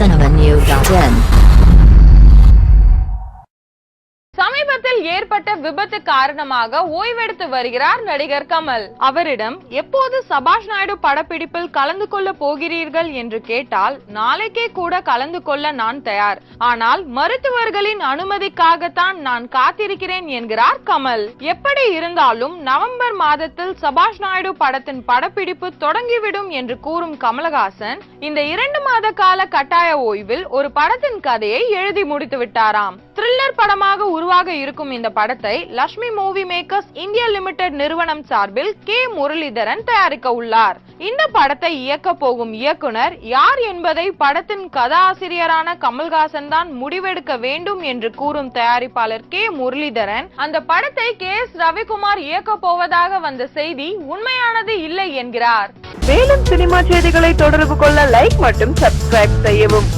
cinnamonnew.in. சமீபத்தில் ஏற்பட்ட விபத்து காரணமாக ஓய்வெடுத்து வருகிறார் நடிகர் கமல். அவரிடம் எப்போது சபாஷ் நாயுடு படப்பிடிப்பில் கலந்து கொள்ள போகிறீர்கள் என்று கேட்டால் நாளைக்கே கூட கலந்து கொள்ள நான் தயார். ஆனால் மருத்துவர்களின் அனுமதிக்காகத்தான் நான் காத்திருக்கிறேன் என்கிறார் கமல். எப்படி இருந்தாலும் நவம்பர் மாதத்தில் சபாஷ் நாயுடு படத்தின் படப்பிடிப்பு தொடங்கிவிடும் என்று கூறும் கமலஹாசன் இந்த இரண்டு மாத கால கட்டாய ஓய்வில் ஒரு படத்தின் கதையை எழுதி முடித்து விட்டாராம் படமாக உருவாக இருக்கும் இந்த படத்தை Lakshmi movie makers India limited நிறுவனம் சார்பில் கே முரளிதரன் தயாரிக்க உள்ளார். இந்த படத்தை இயக்க போகும் இயக்குனர் யார் என்பதை படத்தின் கதாசிரியரான கமல்ஹாசன் தான் முடிவெடுக்க வேண்டும் என்று கூறும் தயாரிப்பாளர் கே முரளிதரன் அந்த படத்தை கே எஸ் ரவிக்குமார் இயக்க போவதாக வந்த செய்தி உண்மையானது இல்லை என்கிறார். மேலும் சினிமா செய்திகளை தொடர்பு கொள்ள லைக் மற்றும் சப்ஸ்கிரைப் செய்யவும்.